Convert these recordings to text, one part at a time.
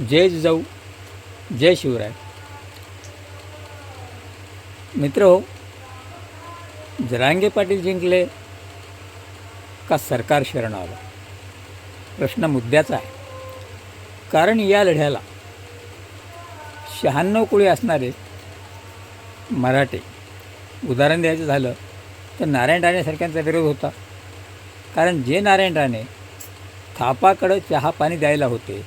जय जिजाऊ जय शिवराय. मित्र हो जरांगे पाटील जिंकले का सरकार शरण आलं? प्रश्न मुद्द्याचा आहे. कारण या लढ्याला शहाण्णव कुळी असणारे मराठे उदाहरण द्यायचं झालं तर नारायण राणेसारख्यांचा विरोध होता. कारण जे नारायण राणे थापाकडं चहा पाणी द्यायला होते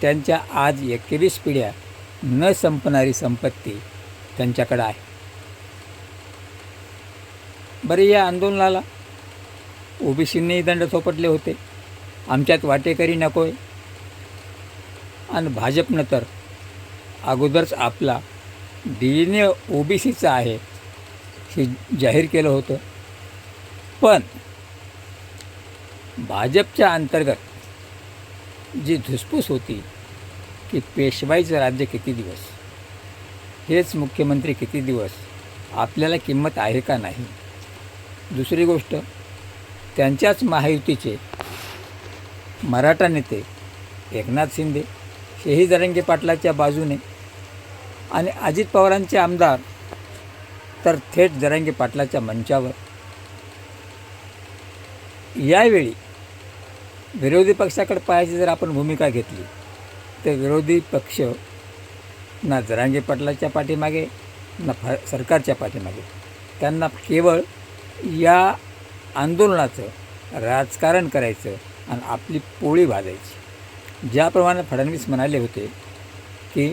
त्यांच्या आज एकवीस पिढ्या न संपणारी संपत्ती त्यांच्याकडं आहे. बरं या आंदोलनाला ओबीसींनीही दंड थोपटले होते. आमच्यात वाटेकरी नकोय. आणि भाजपनं तर अगोदरच आपला डी एन ए ओबीसीचा आहे हे जाहीर केलं होतं. पण भाजपच्या अंतर्गत जी धुसफूस होती की पेशवाईचं राज्य किती दिवस? हेच मुख्यमंत्री किती दिवस? आपल्याला किंमत आहे का नाही? दुसरी गोष्ट त्यांच्याच महायुतीचे मराठा नेते एकनाथ शिंदे हेही जरंगे पाटलाच्या बाजूने आणि अजित पवारांचे आमदार तर थेट जरंगे पाटलाच्या मंचावर. यावेळी विरोधी पक्षाकडे पाहायची जर आपण भूमिका घेतली तर विरोधी पक्ष ना जरांगे पाटलाच्या पाठीमागे ना फ सरकारच्या पाठीमागे. त्यांना केवळ या आंदोलनाचं राजकारण करायचं आणि आपली पोळी भाजायची. ज्याप्रमाणे फडणवीस म्हणाले होते की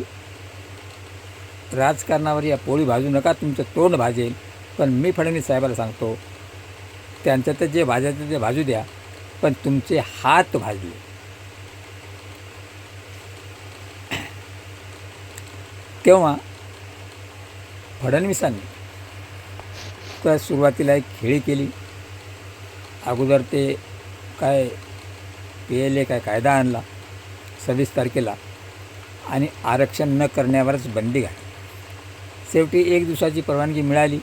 राजकारणावर या पोळी भाजू नका तुमचं तोंड भाजेल. पण मी फडणवीस साहेबाला सांगतो त्यांच्या तर जे भाजायचं ते भाजू द्या. पण तुमचे हात भाजले. तेव्हा फडणवीसांनी तर सुरुवातीला एक खेळी केली. अगोदर ते काय पी एल ए काय कायदा आणला सव्वीस तारखेला आणि आरक्षण न करण्यावरच बंदी घातली. शेवटी एक दिवसाची परवानगी मिळाली.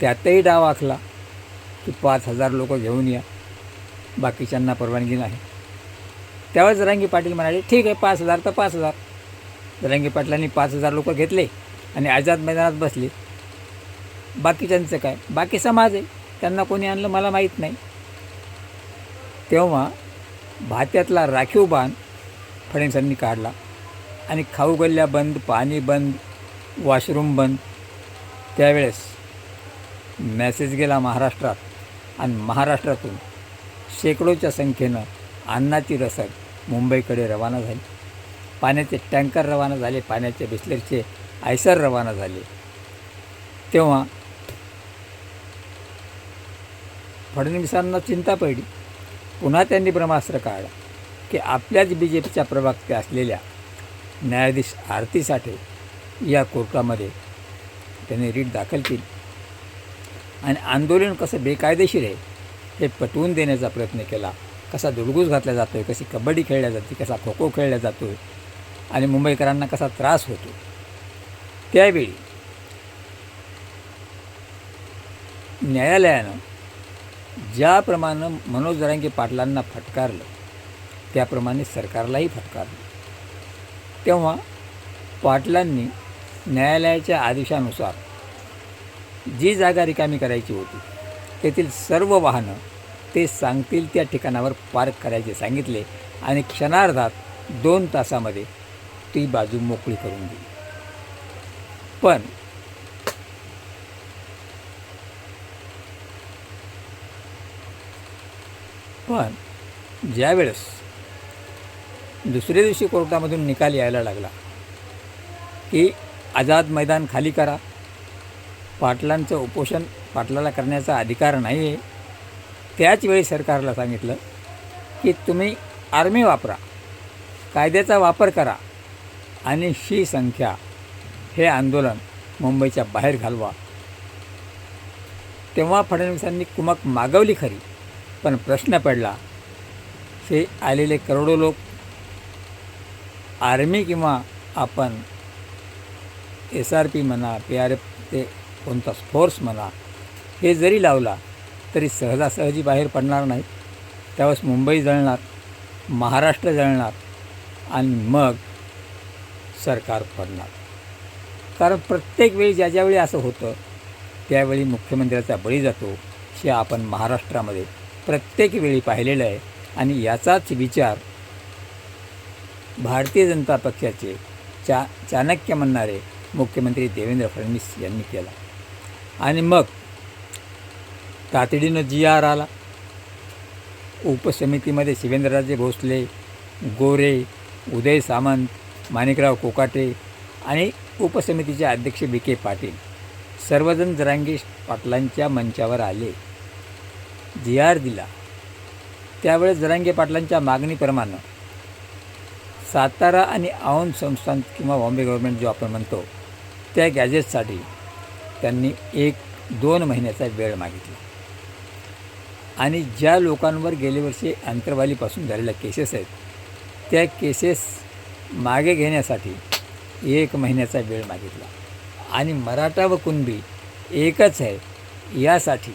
त्यातही डाव आखला की पाच हजार लोक घेऊन या. बाकीच्यांना परवानगी नाही. त्यावेळेस जरांगी पाटील म्हणाले ठीक आहे पाच हजार तर पाच हजार. जरांगी पाटलांनी पाच हजार लोक घेतले आणि आझाद मैदानात बसले. बाकीच्यांचं काय? बाकी समाज आहे. त्यांना कोणी आणलं मला माहीत नाही. तेव्हा भात्यातला राखीव बाण फडणवीसांनी काढला आणि खाऊ गल्ल्या बंद पाणी बंद वॉशरूम बंद. त्यावेळेस मेसेज गेला महाराष्ट्रात आणि महाराष्ट्रातून. शेकडोच्या संख्येनं अन्नाची रसद मुंबईकडे रवाना झाली. पाण्याचे टँकर रवाना झाले पाण्याचे बिस्लेरचे आयसर रवाना झाले. तेव्हा फडणवीसांना चिंता पडली. पुन्हा त्यांनी ब्रह्मास्त्र काढला की आपल्याच बी जे पीच्या प्रवक्त्या असलेल्या न्यायाधीश आरती साठे या कोर्टामध्ये त्यांनी रीट दाखल केली. आणि आंदोलन कसं बेकायदेशीर आहे हे पटवून देण्याचा प्रयत्न केला. कसा दुडगूस घातला जातो आहे कशी कबड्डी खेळल्या जाते कसा खो खो खेळला जातो आहे आणि मुंबईकरांना कसा त्रास होतो त्यावेळी न्यायालयानं ज्याप्रमाणे मनोज जरांगे पाटलांना फटकारलं त्याप्रमाणे सरकारलाही फटकारलं. तेव्हा पाटलांनी न्यायालयाच्या आदेशानुसार जी जागा रिकामी करायची होती तेथील सर्व वाहनं ते सांगतील त्या ठिकाणावर पार्क करायचे सांगितले आणि क्षणार्धात दोन तासामध्ये ती बाजू मोकळी करून दिली. पण पण ज्यावेळेस दुसऱ्या दिवशी कोर्टामधून निकाल यायला लागला की आझाद मैदान खाली करा पाटलांचं उपोषण पाटलाला करण्याचा अधिकार नाही आहे त्याच वेळी सरकारला सांगितलं की तुम्ही आर्मी वापरा कायद्याचा वापर करा आणि ही संख्या हे आंदोलन मुंबईच्या बाहेर घालवा. तेव्हा फडणवीसांनी कुमक मागवली खरी पण प्रश्न पडला हे आलेले करोडो लोक आर्मी किंवा आपण एस आर पी म्हणा पी आर एफ ते कोणता फोर्स म्हणा हे जरी लावला तरी सहजासहजी बाहेर पडणार नाहीत त्यावेळेस मुंबई जळणार महाराष्ट्र जळणार आणि मग सरकार पडणार. कारण प्रत्येक वेळी ज्या ज्यावेळी असं होतं त्यावेळी मुख्यमंत्र्याचा बळी जातो हे आपण महाराष्ट्रामध्ये प्रत्येक वेळी पाहिलेलं आहे. आणि याचाच विचार भारतीय जनता पक्षाचे चा चाणक्य म्हणणारे मुख्यमंत्री देवेंद्र फडणवीस यांनी केला. आणि मग तातडीनं जी आर आला. उपसमितीमध्ये शिवेंद्रराजे भोसले गोरे उदय सामंत माणिकराव कोकाटे आणि उपसमितीचे अध्यक्ष बी के पाटील सर्वजण जरांगी पाटलांच्या मंचावर आले. जी आर दिला. त्यावेळेस जरांगे पाटलांच्या मागणीप्रमाणे सातारा आणि औंध संस्थान किंवा बॉम्बे गव्हर्नमेंट जो आपण म्हणतो त्या गॅजेटसाठी त्यांनी एक दोन महिन्याचा वेळ मागितला. आणि ज्या लोकांवर गेले वर्षी अंतरवालीपासून झालेल्या केसेस आहेत त्या केसेस मागे घेण्यासाठी एक महिन्याचा वेळ मागितला. आणि मराठा व कुणबी एकच आहे यासाठी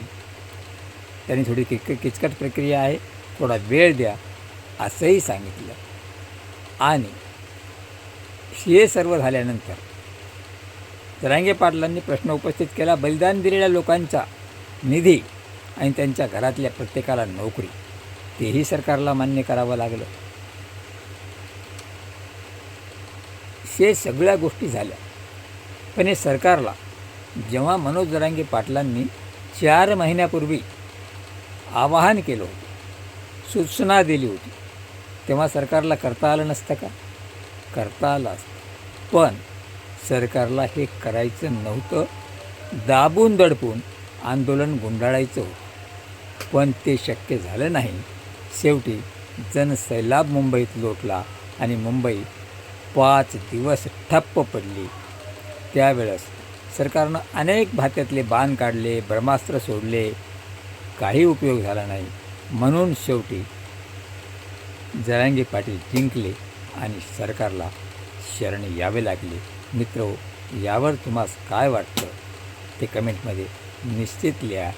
त्यांनी थोडी किच किचकट प्रक्रिया आहे थोडा वेळ द्या असंही सांगितलं. आणि हे सर्व झाल्यानंतर जरांगे पाटलांनी प्रश्न उपस्थित केला बलिदान दिलेल्या लोकांचा निधी आणि त्यांच्या घरातल्या प्रत्येकाला नोकरी. तेही सरकारला मान्य करावं लागलं. हे सगळ्या गोष्टी झाल्या. पण हे सरकारला जेव्हा मनोज जरांगे पाटलांनी चार महिन्यापूर्वी आवाहन केलं होतं सूचना दिली होती तेव्हा सरकारला करता आलं नसतं का? करता आलं असतं. पण सरकारला हे करायचं नव्हतं. दाबून दडपून आंदोलन गुंडाळायचं होतं. पण ते शक्य झालं नाही. शेवटी जनसैलाब मुंबईत लोटला आणि मुंबई पाच दिवस ठप्प पडली. त्यावेळेस सरकारनं अनेक भात्यातले बाण काढले ब्रह्मास्त्र सोडले. काही उपयोग झाला नाही. म्हणून शेवटी जरांगे पाटील जिंकले आणि सरकारला शरण यावे लागले. मित्र यावर तुम्हाला काय वाटतं? ते कमेंटमध्ये निश्चित लिहा.